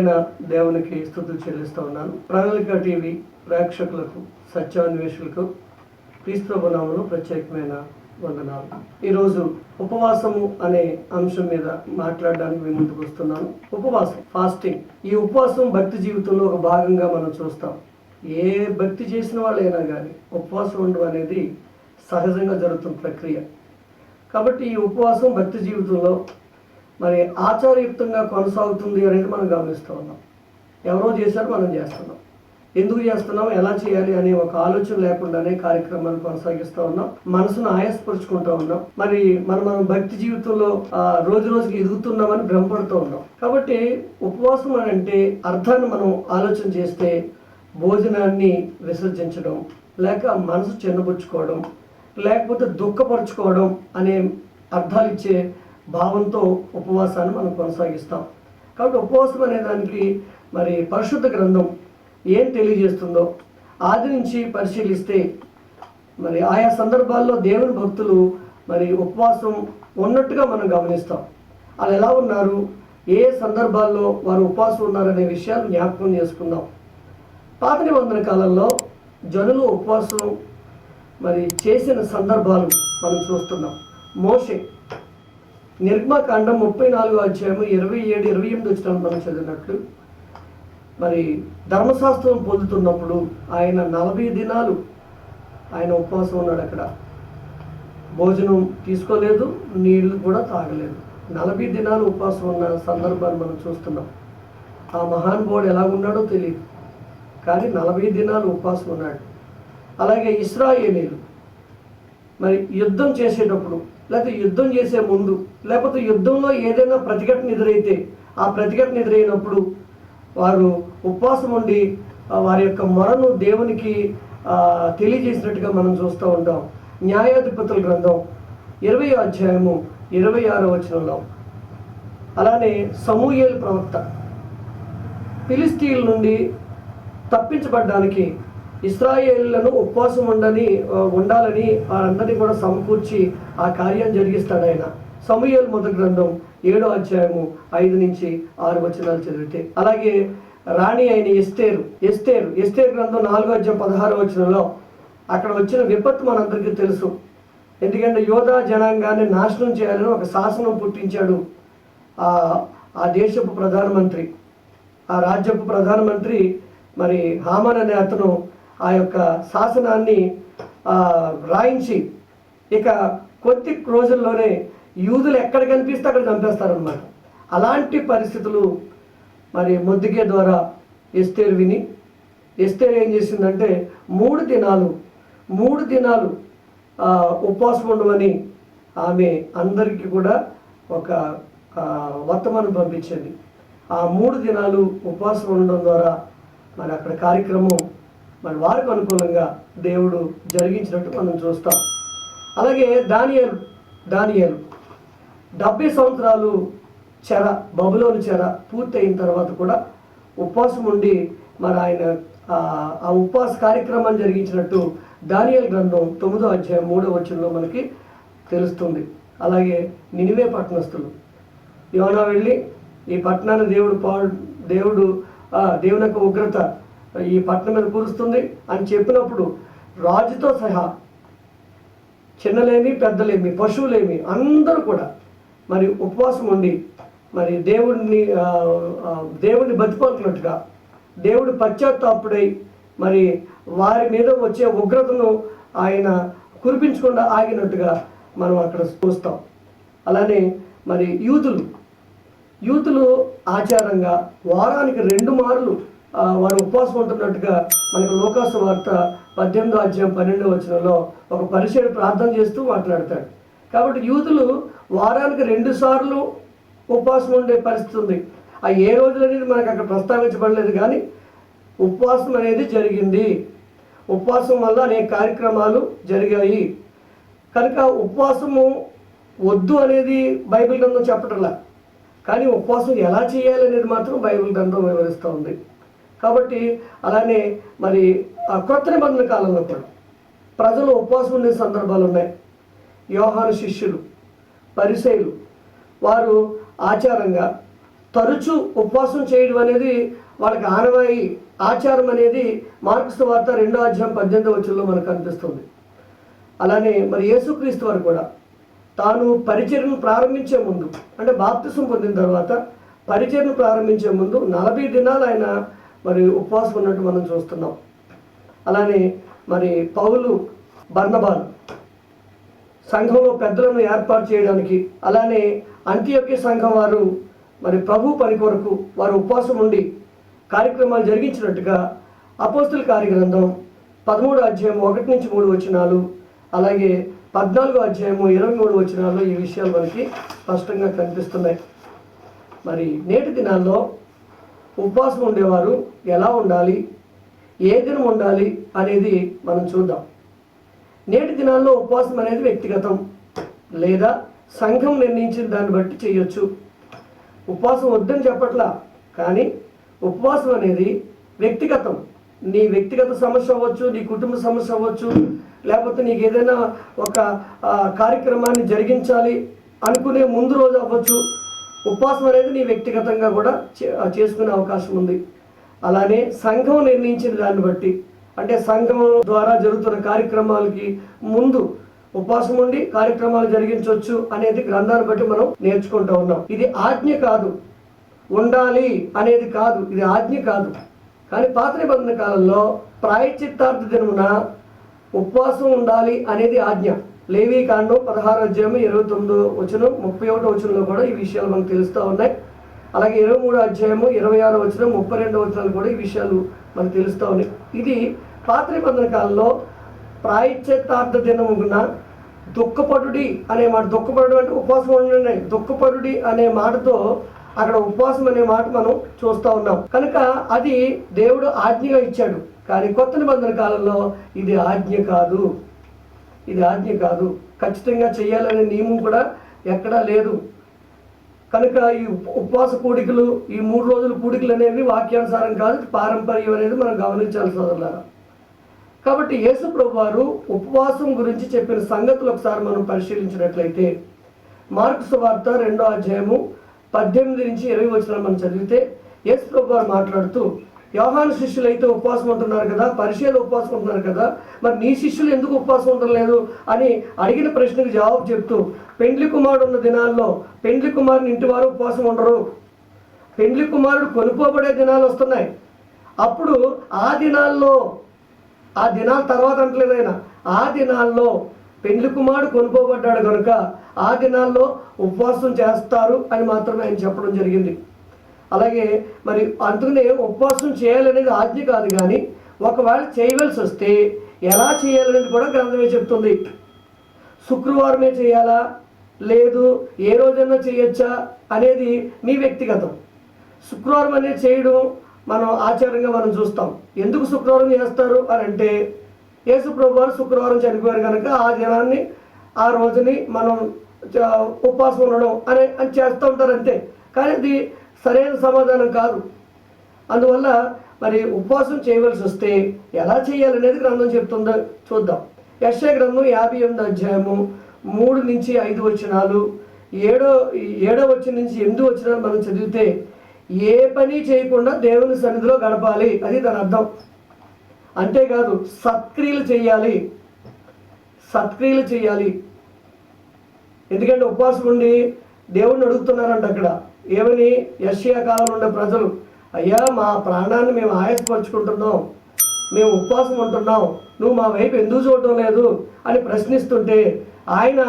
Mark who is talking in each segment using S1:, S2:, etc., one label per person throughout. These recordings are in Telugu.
S1: అయిన దేవునికి స్థుతులు చెల్లిస్తూ ఉన్నాను. ప్రణాళిక టీవీ ప్రేక్షకులకు సత్యాన్వేషులకు క్రీస్తునామంలో ప్రత్యేకమైన వందనాలు. ఈరోజు ఉపవాసము అనే అంశం మీద మాట్లాడడానికి మేము ముందుకు వస్తున్నాను. ఉపవాసం ఫాస్టింగ్. ఈ ఉపవాసం భక్తి జీవితంలో ఒక భాగంగా మనం చూస్తాం. ఏ భక్తి చేసిన వాళ్ళైనా కానీ ఉపవాసం ఉండడం అనేది సహజంగా జరుగుతున్న ప్రక్రియ. కాబట్టి ఈ ఉపవాసం భక్తి జీవితంలో మరి ఆచారయుక్తంగా కొనసాగుతుంది అనేది మనం గమనిస్తూ ఉన్నాం. ఎవరో చేశారు మనం చేస్తున్నాం. ఎందుకు చేస్తున్నాం ఎలా చేయాలి అనే ఒక ఆలోచన లేకుండానే కార్యక్రమాన్ని కొనసాగిస్తూ ఉన్నాం. మనసును ఆయాసపరుచుకుంటూ ఉన్నాం. మరి మనం మనం భక్తి జీవితంలో రోజు రోజుకి ఎదుగుతున్నామని భ్రమపడుతూ ఉన్నాం. కాబట్టి ఉపవాసం అని అంటే అర్థాన్ని మనం ఆలోచన చేస్తే భోజనాన్ని విసర్జించడం లేక మనసు చిన్నబుచ్చుకోవడం లేకపోతే దుఃఖపరుచుకోవడం అనే అర్థాలు ఇచ్చే భావంతో ఉపవాసాన్ని మనం కొనసాగిస్తాం. కాబట్టి ఉపవాసం అనే దానికి మరి పరిశుద్ధ గ్రంథం ఏం తెలియజేస్తుందో ఆది నుంచి పరిశీలిస్తే మరి ఆయా సందర్భాల్లో దేవుని భక్తులు మరి ఉపవాసం ఉన్నట్టుగా మనం గమనిస్తాం. వాళ్ళు ఎలా ఉన్నారు? ఏ సందర్భాల్లో వారు ఉపవాసం ఉన్నారనే విషయాలు జ్ఞాపకం చేసుకుందాం. పాత నిబంధన కాలంలో జనులు ఉపవాసం మరి చేసిన సందర్భాలు మనం చూస్తున్నాం. మోషే నిర్మకాండం ముప్పై నాలుగో అధ్యాయము ఇరవై ఏడు ఇరవై ఎనిమిది వచ్చిన మనం చదివినట్లు మరి ధర్మశాస్త్రం పొందుతున్నప్పుడు ఆయన నలభై దినాలు ఆయన ఉపవాసం ఉన్నాడు అక్కడ. భోజనం తీసుకోలేదు నీళ్ళు కూడా తాగలేదు. నలభై దినాలు ఉపవాసం ఉన్న సందర్భాన్ని మనం చూస్తున్నాం. ఆ మహానుభావుడు ఎలా ఉన్నాడో తెలియదు కానీ నలభై దినాలు ఉపవాసం ఉన్నాడు. అలాగే ఇస్రాయేలీలు మరి యుద్ధం చేసేటప్పుడు లేకపోతే యుద్ధం చేసే ముందు లేకపోతే యుద్ధంలో ఏదైనా ప్రతిఘటన ఎదురైతే ఆ ప్రతిఘటన ఎదురైనప్పుడు వారు ఉపవాసం ఉండి వారి యొక్క మొరను దేవునికి తెలియజేసినట్టుగా మనం చూస్తూ ఉంటాం. న్యాయాధిపతుల గ్రంథం ఇరవై అధ్యాయము ఇరవై ఆరో వచనంలో. అలానే సమూయేలు ప్రవక్త ఫిలిస్తీన్ల నుండి తప్పించబడ్డానికి ఇస్రాయేళ్ళను ఉపవాసం ఉండని ఉండాలని వారందరినీ కూడా సమకూర్చి ఆ కార్యం జరిగిస్తాడు ఆయన. సమూహల్ మొదటి గ్రంథం ఏడో అధ్యాయము ఐదు నుంచి ఆరు వచనాలు చదివితే. అలాగే రాణి అయిన ఎస్తేరు ఎస్తేరు ఎస్తేరు గ్రంథం నాలుగో అధ్యాయం పదహారో వచనంలో అక్కడ వచ్చిన విపత్తు మనందరికీ తెలుసు. ఎందుకంటే యోధా జనాంగాన్ని నాశనం చేయాలని ఒక శాసనం పుట్టించాడు ఆ ఆ దేశపు ప్రధానమంత్రి. ఆ రాజ్యపు ప్రధానమంత్రి మరి హామన్ అనే అతను ఆ యొక్క శాసనాన్ని రాయించి ఇక కొద్ది రోజుల్లోనే యూదులు ఎక్కడ కనిపిస్తే అక్కడ చంపేస్తారనమాట అలాంటి పరిస్థితులు మరి ముద్దుకే ద్వారా ఎస్తేరు విని ఎస్తేరు ఏం చేసిందంటే మూడు దినాలు మూడు దినాలు ఉపవాసం ఉండమని ఆమె అందరికీ కూడా ఒక వర్తమానం పంపించింది. ఆ మూడు దినాలు ఉపవాసం ఉండడం ద్వారా మరి అక్కడ కార్యక్రమం మరి వారికి అనుకూలంగా దేవుడు జరిగించినట్టు మనం చూస్తాం. అలాగే దానియలు దానియలు. డెబ్బై సంవత్సరాలు చెర బబులోని చెర పూర్తయిన తర్వాత కూడా ఉపవాసం ఉండి మరి ఆయన ఆ, ఉపవాస కార్యక్రమాన్ని జరిగించినట్టు దానియల్ గ్రంథం తొమ్మిదో అధ్యాయం మూడో వచనంలో మనకి తెలుస్తుంది. అలాగే నినివే పట్టణస్థులు. యోనా వెళ్ళి ఈ పట్టణాన్ని దేవుడు పా దేవుడు దేవుని యొక్క ఉగ్రత ఈ పట్టణం మీద కురుస్తుంది అని చెప్పినప్పుడు రాజుతో సహా చిన్నలేమి పెద్దలేమి పశువులేమి అందరూ కూడా మరి ఉపవాసం ఉండి మరి దేవుడిని దేవుడిని బతిపలుకున్నట్టుగా దేవుడు పశ్చాత్తాపుడై మరి వారి మీద వచ్చే ఉగ్రతను ఆయన కురిపించకుండా ఆగినట్టుగా మనం అక్కడ చూస్తాం. అలానే మరి యూతులు యూతులు ఆచారంగా వారానికి రెండు మార్లు వారు ఉపవాసం ఉంటున్నట్టుగా మనకు లోకాసు వార్త పద్దెనిమిదో అధ్యాయం పన్నెండో వచనంలో ఒక పరిచయం ప్రార్థన చేస్తూ మాట్లాడతాడు. కాబట్టి యూతులు వారానికి రెండు సార్లు ఉపవాసం ఉండే పరిస్థితి ఉంది. ఆ ఏ రోజులు అనేది మనకు అక్కడ ప్రస్తావించబడలేదు కానీ ఉపవాసం అనేది జరిగింది. ఉపవాసం వల్ల అనేక కార్యక్రమాలు జరిగాయి. కనుక ఉపవాసము వద్దు అనేది బైబిల్ గ్రంథం చెప్పటంలా. కానీ ఉపవాసం ఎలా చేయాలి అనేది మాత్రం బైబిల్ గ్రంథం వివరిస్తూ ఉంది కాబట్టి అలానే మరి ఆ కొత్త నిబంధన కాలంలో కూడా ప్రజలు ఉపవాసం ఉండే సందర్భాలు ఉన్నాయి. యోహాను శిష్యులు పరిసయులు వారు ఆచారంగా తరచూ ఉపవాసం చేయడం అనేది వాళ్ళకి ఆనవాయి ఆచారం అనేది మార్క్స్ వార్త రెండో అధ్యాయం పద్దెనిమిది వచ్చంలో మనకు కనిపిస్తుంది. అలానే మరి యేసుక్రీస్తు వారు కూడా తాను పరిచర్ను ప్రారంభించే ముందు అంటే బాప్తిసం పొందిన తర్వాత పరిచర్ను ప్రారంభించే ముందు నలభై దినాలు ఆయన మరి ఉపవాసం ఉన్నట్టు మనం చూస్తున్నాం. అలానే మరి పౌలు బర్ణబాలు సంఘంలో పెద్దలను ఏర్పాటు చేయడానికి అలానే అంత్యొక్య సంఘం వారు మరి ప్రభు పని కొరకు వారు ఉపవాసం ఉండి కార్యక్రమాలు జరిగించినట్టుగా అపోస్తుల కార్యగ్రంథం పదమూడు అధ్యాయం ఒకటి నుంచి మూడు వచనాలు అలాగే పద్నాలుగో అధ్యాయము ఇరవై మూడు వచనాల్లో ఈ విషయాలు మనకి స్పష్టంగా కనిపిస్తున్నాయి. మరి నేటి దినాల్లో ఉపవాసం ఉండేవారు ఎలా ఉండాలి? ఏ దినం ఉండాలి అనేది మనం చూద్దాం. నేటి దినాల్లో ఉపవాసం అనేది వ్యక్తిగతం లేదా సంఘం నిర్ణయించిన దాన్ని బట్టి చేయొచ్చు. ఉపవాసం వద్దని చెప్పట్లా కానీ ఉపవాసం అనేది వ్యక్తిగతం. నీ వ్యక్తిగత సమస్య అవ్వచ్చు నీ కుటుంబ సమస్య అవ్వచ్చు లేకపోతే నీకు ఏదైనా ఒక కార్యక్రమాన్ని జరిగించాలి అనుకునే ముందు రోజు అవ్వచ్చు. ఉపవాసం అనేది నీ వ్యక్తిగతంగా కూడా చేసుకునే అవకాశం ఉంది. అలానే సంఘం నిర్ణయించిన దాన్ని బట్టి అంటే సంఘం ద్వారా జరుగుతున్న కార్యక్రమాలకి ముందు ఉపవాసం ఉండి కార్యక్రమాలు జరిగించవచ్చు అనేది గ్రంథాన్ని బట్టి మనం నేర్చుకుంటూ ఉన్నాం. ఇది ఆజ్ఞ కాదు. ఉండాలి అనేది కాదు. ఇది ఆజ్ఞ కాదు. కానీ పాత నిబంధన కాలంలో ప్రాయచిత్తార్థ దినమున ఉపవాసం ఉండాలి అనేది ఆజ్ఞ. లేవీ కాండం పదహారు అధ్యాయం ఇరవై తొమ్మిదో వచనం ముప్పై ఒకటో వచనంలో కూడా ఈ విషయాలు మనకు తెలుస్తూ ఉన్నాయి. అలాగే ఇరవై మూడో అధ్యాయము ఇరవై ఆరో వచనం ముప్పై రెండో వచనాలు కూడా ఈ విషయాలు మనకు తెలుస్తూ ఉన్నాయి. ఇది పాత నిబంధన కాలంలో ప్రాయశ్చిత్తార్థ దినమున దుఃఖపడుడి అనే మాట దుఃఖపడు అంటే ఉపవాసం ఉండండి. దుఃఖపడుడి అనే మాటతో అక్కడ ఉపవాసం అనే మాట మనం చూస్తూ ఉన్నాం. కనుక అది దేవుడు ఆజ్ఞగా ఇచ్చాడు. కానీ కొత్త నిబంధన కాలంలో ఇది ఆజ్ఞ కాదు. ఇది ఆజ్ఞ కాదు. ఖచ్చితంగా చేయాలనే నియమం కూడా ఎక్కడా లేదు. కనుక ఈ ఉపవాస కూడికలు ఈ మూడు రోజుల కూడికలు అనేవి వాక్యానుసారం కాదు పారంపర్యం అనేది మనం గమనించాలి సోదరులారా. కాబట్టి యేసుప్రభు వారు ఉపవాసం గురించి చెప్పిన సంగతులు ఒకసారి మనం పరిశీలించినట్లయితే మార్కు సువార్త రెండో అధ్యాయము పద్దెనిమిది నుంచి ఇరవై వచ్చిన మనం చదివితే యేసుప్రభు వారు మాట్లాడుతూ యోహాను శిష్యులు అయితే ఉపవాసం ఉంటున్నారు కదా పరిచయాలు ఉపవాసం ఉంటున్నారు కదా మరి నీ శిష్యులు ఎందుకు ఉపవాసం ఉండలేదు అని అడిగిన ప్రశ్నకు జవాబు చెప్తూ పెండ్లి కుమారుడు ఉన్న దినాల్లో పెండ్లి కుమారుని ఇంటి వారు ఉపవాసం ఉండరు. పెండ్లి కుమారుడు కొనుక్కోబడే దినాలు వస్తున్నాయి. అప్పుడు ఆ దినాల్లో ఆ దినాల తర్వాత అంటలేదు ఆయన ఆ దినాల్లో పెండ్లి కుమారుడు కొనుక్కోబడ్డాడు కనుక ఆ దినాల్లో ఉపవాసం చేస్తారు అని మాత్రమే ఆయన చెప్పడం జరిగింది. అలాగే మరి అందుకనే ఉపవాసం చేయాలనేది ఆజ్ఞ కాదు కానీ ఒకవేళ చేయవలసి వస్తే ఎలా చేయాలనేది కూడా గ్రంథమే చెప్తుంది. శుక్రవారమే చేయాలా? లేదు ఏ రోజైనా చేయొచ్చా? అనేది మీ వ్యక్తిగతం. శుక్రవారం అనేది చేయడం మనం ఆచారంగా మనం చూస్తాం. ఎందుకు శుక్రవారం చేస్తారు అని అంటే యేసు వారు శుక్రవారం చనిపోయారు కనుక ఆ దినాన్ని ఆ రోజుని మనం ఉపవాసం ఉండడం అనే అని చేస్తూ ఉంటారు అంతే. కానీ సరైన సమాధానం కాదు. అందువల్ల మరి ఉపవాసం చేయవలసి వస్తే ఎలా చేయాలనేది గ్రంథం చెప్తుందో చూద్దాం. యక్ష గ్రంథం యాభై ఎనిమిది అధ్యాయము మూడు నుంచి ఐదు వచనాలు ఏడో ఏడో వచ్చిన నుంచి ఎనిమిది వచనాలు మనం చదివితే ఏ పని చేయకుండా దేవుని సన్నిధిలో గడపాలి. అది దాని అర్థం. అంతేకాదు సత్క్రియలు చేయాలి. సత్క్రియలు చేయాలి. ఎందుకంటే ఉపవాసం ఉండి దేవుణ్ణి అడుగుతున్నారంట అక్కడ. ఏమని? యష్యా కాలంలో ఉండే ప్రజలు అయ్యా మా ప్రాణాన్ని మేము ఆయాసపరుచుకుంటున్నాం. మేము ఉపవాసం ఉంటున్నాం. నువ్వు మా వైపు ఎందుకు చూడటం లేదు? అని ప్రశ్నిస్తుంటే ఆయన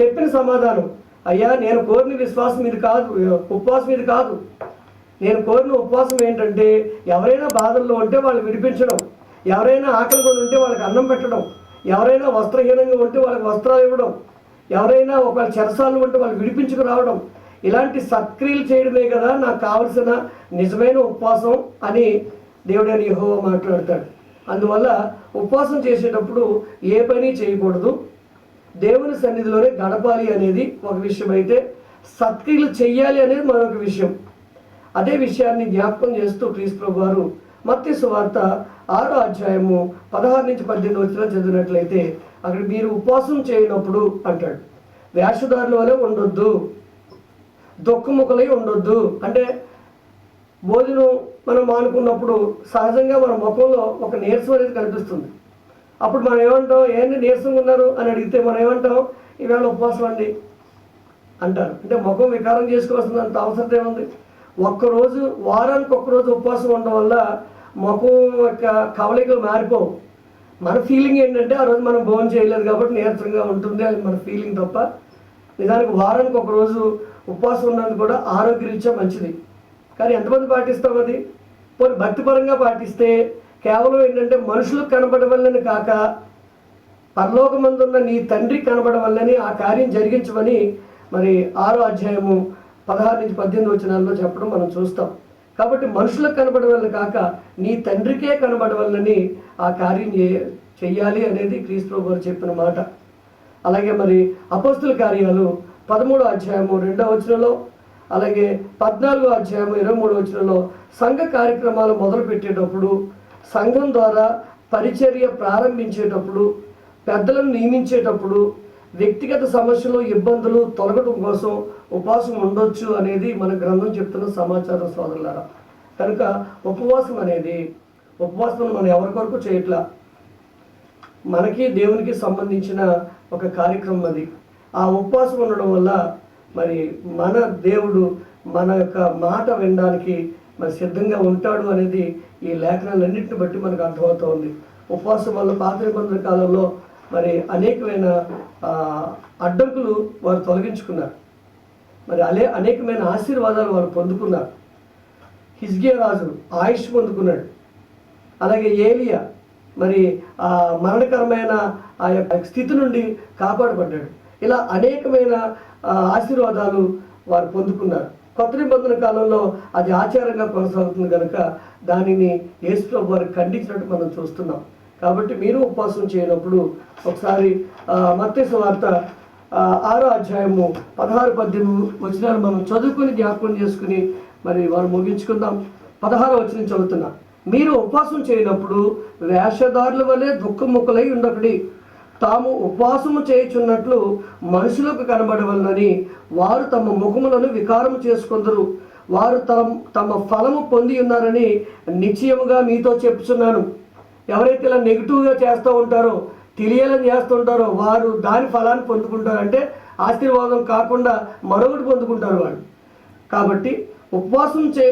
S1: చెప్పిన సమాధానం అయ్యా నేను కోరిన విశ్వాసం ఇది కాదు ఉపవాసం ఇది కాదు. నేను కోరిన ఉపవాసం ఏంటంటే ఎవరైనా బాధల్లో ఉంటే వాళ్ళు విడిపించడం ఎవరైనా ఆకలి కొని ఉంటే వాళ్ళకి అన్నం పెట్టడం ఎవరైనా వస్త్రహీనంగా ఉంటే వాళ్ళకి వస్త్రాలు ఇవ్వడం ఎవరైనా ఒకవేళ చెరసాలు ఉంటే వాళ్ళు విడిపించుకు రావడం ఇలాంటి సత్క్రియలు చేయడమే కదా నాకు కావలసిన నిజమైన ఉపవాసం అని దేవుడని యెహోవా మాట్లాడతాడు. అందువల్ల ఉపవాసం చేసేటప్పుడు ఏ పని చేయకూడదు. దేవుని సన్నిధిలోనే గడపాలి అనేది ఒక విషయం అయితే సత్క్రియలు చెయ్యాలి అనేది మరొక విషయం. అదే విషయాన్ని జ్ఞాపకం చేస్తూ క్రీస్తు ప్రభు వారు మత్తి సువార్త ఆరో అధ్యాయము పదహారు నుంచి పద్దెనిమిది వచ్చిన చదివినట్లయితే అక్కడ మీరు ఉపవాసం చేయనప్పుడు అంటాడు. వేషధారుల వలె ఉండొద్దు. దుఃఖముఖలై ఉండొద్దు. అంటే భోజనం మనం మానుకున్నప్పుడు సహజంగా మన ముఖంలో ఒక నీరసం అనేది కనిపిస్తుంది. అప్పుడు మనం ఏమంటాం? ఏంటి నీరసంగా ఉన్నారు? అని అడిగితే మనం ఏమంటాం? ఈవేళ ఉపవాసం అండి అంటారు. అంటే ముఖం వికారం చేసుకోవాల్సినంత అవసరం ఏముంది? ఒక్కరోజు వారానికి ఒక్కరోజు ఉపవాసం ఉండడం వల్ల ముఖం యొక్క కవలికలు మారిపోవు. మన ఫీలింగ్ ఏంటంటే ఆ రోజు మనం భోజనం చేయలేదు కాబట్టి నీరసంగా ఉంటుంది అది మన ఫీలింగ్ తప్ప నిజానికి వారానికి ఒక రోజు ఉపవాసం ఉన్నది కూడా ఆరోగ్యరీత్యా మంచిది. కానీ ఎంతమంది పాటిస్తాం అది? పోనీ భక్తిపరంగా పాటిస్తే కేవలం ఏంటంటే మనుషులకు కనబడవల్లని కాక పరలోకమందున్న నీ తండ్రి కనబడవల్లని ఆ కార్యం జరిగించమని మరి ఆరో అధ్యాయము పదహారు నుంచి పద్దెనిమిది వచనాల్లో చెప్పడం మనం చూస్తాం. కాబట్టి మనుషులకు కనబడవల్ల కాక నీ తండ్రికే కనబడవల్లని ఆ కార్యం చేయాలి అనేది క్రీస్తు ప్రభు చెప్పిన మాట. అలాగే మరి అపోస్తుల కార్యాలు పదమూడో అధ్యాయము రెండో వచనంలో అలాగే పద్నాలుగో అధ్యాయము ఇరవై మూడో వచనంలో సంఘ కార్యక్రమాలు మొదలుపెట్టేటప్పుడు సంఘం ద్వారా పరిచర్య ప్రారంభించేటప్పుడు పెద్దలను నియమించేటప్పుడు వ్యక్తిగత సమస్యలు ఇబ్బందులు తొలగడం కోసం ఉపవాసం ఉండొచ్చు అనేది మన గ్రంథం చెప్తున్న సమాచారం సోదరులారా. కనుక ఉపవాసం అనేది ఉపవాసం మనం ఎవరి కొరకు చేయట్లా? మనకి దేవునికి సంబంధించిన ఒక కార్యక్రమం అది. ఆ ఉపవాసం ఉండడం వల్ల మరి మన దేవుడు మన యొక్క మాట వినడానికి మరి సిద్ధంగా ఉంటాడు అనేది ఈ లేఖనాలన్నింటిని బట్టి మనకు అర్థమవుతోంది ఉపవాసం వల్ల పాత నిబంధన కాలంలో మరి అనేకమైన అడ్డంకులు వారు తొలగించుకున్నారు. మరి అలే అనేకమైన ఆశీర్వాదాలు వారు పొందుకున్నారు. హిజ్గే రాజు ఆయుష్ పొందుకున్నాడు. అలాగే ఏలియా మరి ఆ మరణకరమైన ఆ యొక్క స్థితి నుండి కాపాడబడ్డాడు. ఇలా అనేకమైన ఆశీర్వాదాలు వారు పొందుకున్నారు. కొత్త నిబంధన కాలంలో అది ఆచారంగా కొనసాగుతుంది కనుక దానిని యేసుప్రభు వారు ఖండించినట్టు మనం చూస్తున్నాం. కాబట్టి మీరు ఉపవాసం చేయనప్పుడు ఒకసారి మత్స్య వార్త ఆరో అధ్యాయము పదహారు పద్దెనిమిది వచనాలు మనం చదువుకొని జ్ఞాపకం చేసుకుని మరి వారు ముగించుకుందాం. పదహారు వచనం చదువుతున్నా. మీరు ఉపవాసం చేయనప్పుడు వేషధారుల వలె దుఃఖముఖలై ఉండకడి. తాము ఉపవాసము చేయుచున్నట్లు మనుషులకు కనబడవలనని వారు తమ ముఖములను వికారము చేసుకుందరు. వారు తమ తమ ఫలము పొంది ఉన్నారని నిశ్చయముగా మీతో చెప్తున్నాను ఎవరైతే ఇలా నెగిటివ్గా చేస్తూ ఉంటారో తెలియాలని చేస్తుంటారో వారు దాని ఫలాన్ని పొందుకుంటారు. అంటే ఆశీర్వాదం కాకుండా మరొకటి పొందుకుంటారు వాళ్ళు కాబట్టి ఉపవాసం చే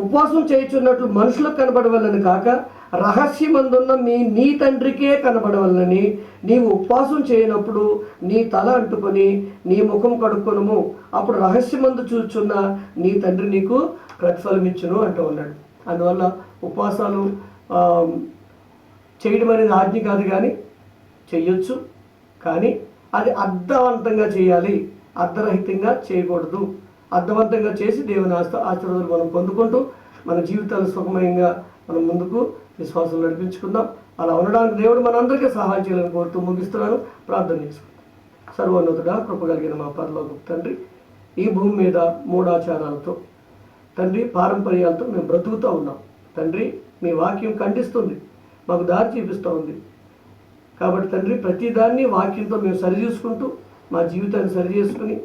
S1: ఉపవాసం చేయుచున్నట్లు మనుషులకు కనబడవలని కాక రహస్యమందున్న మీ నీ తండ్రికే కనబడవల్లని నీవు ఉపవాసం చేయనప్పుడు నీ తల అంటుకొని నీ ముఖం కడుక్కొనము. అప్పుడు రహస్యమందు చూచున్న నీ తండ్రి నీకు ప్రతిఫలమిచ్చును అంటూ ఉన్నాడు. అందువల్ల ఉపవాసాలు చేయడం అనేది ఆజ్ఞ కాదు కానీ చెయ్యొచ్చు. కానీ అది అర్థవంతంగా చేయాలి. అర్ధరహితంగా చేయకూడదు. అర్థవంతంగా చేసి దేవుని ఆస్త ఆశీర్వాదాలు మనం పొందుకుంటూ మన జీవితాలు సుఖమయంగా మనం ముందుకు విశ్వాసం నడిపించుకుందాం. అలా ఉండడానికి దేవుడు మనందరికీ సహాయం చేయాలని కోరుతూ ముగిస్తున్నాను. ప్రార్థన చేసుకుంటాం సర్వోన్నతుడా కృప కలిగిన మా పరలోక తండ్రి ఈ భూమి మీద మూడాచారాలతో తండ్రి పారంపర్యాలతో మేము బ్రతుకుతూ ఉన్నాం. తండ్రి మీ వాక్యం ఖండిస్తుంది మాకు దారి చూపిస్తూ ఉంది. కాబట్టి తండ్రి ప్రతిదాన్ని వాక్యంతో మేము సరిచూసుకుంటూ మా జీవితాన్ని సరి చేసుకుని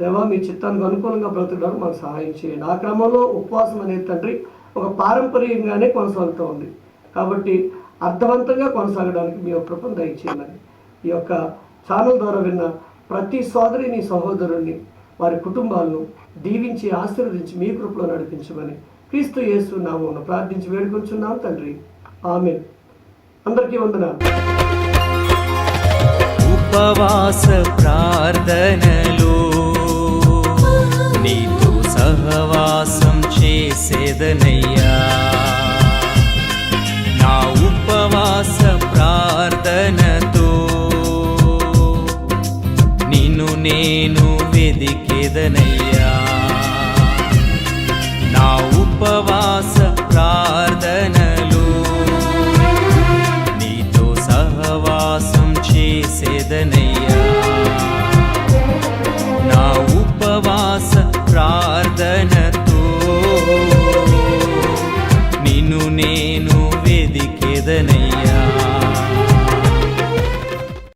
S1: దేవా మీ చిత్తానికి అనుకూలంగా బ్రతకడానికి మాకు సహాయం చేయండి. ఆ క్రమంలో ఉపవాసం అనేది తండ్రి ఒక పారంపర్యంగానే కొనసాగుతూ ఉంది. కాబట్టి అర్థవంతంగా కొనసాగడానికి మీ యొక్క కృపను దయచేయమని ఈ యొక్క ఛానల్ ద్వారా విన్న ప్రతి సోదరిని సహోదరుణ్ణి వారి కుటుంబాలను దీవించి ఆశీర్వదించి మీ కృపలో నడిపించమని క్రీస్తు యేసు నామమున ప్రార్థించి వేడుకొంచున్నాం తండ్రి. ఆమె అందరికీ వందన
S2: ఉపవాస ప్రార్థనలో నీతో సహవాసం చేసేదనయ్యా. నేను వెదికేదనయ్యా. నా ఉపవా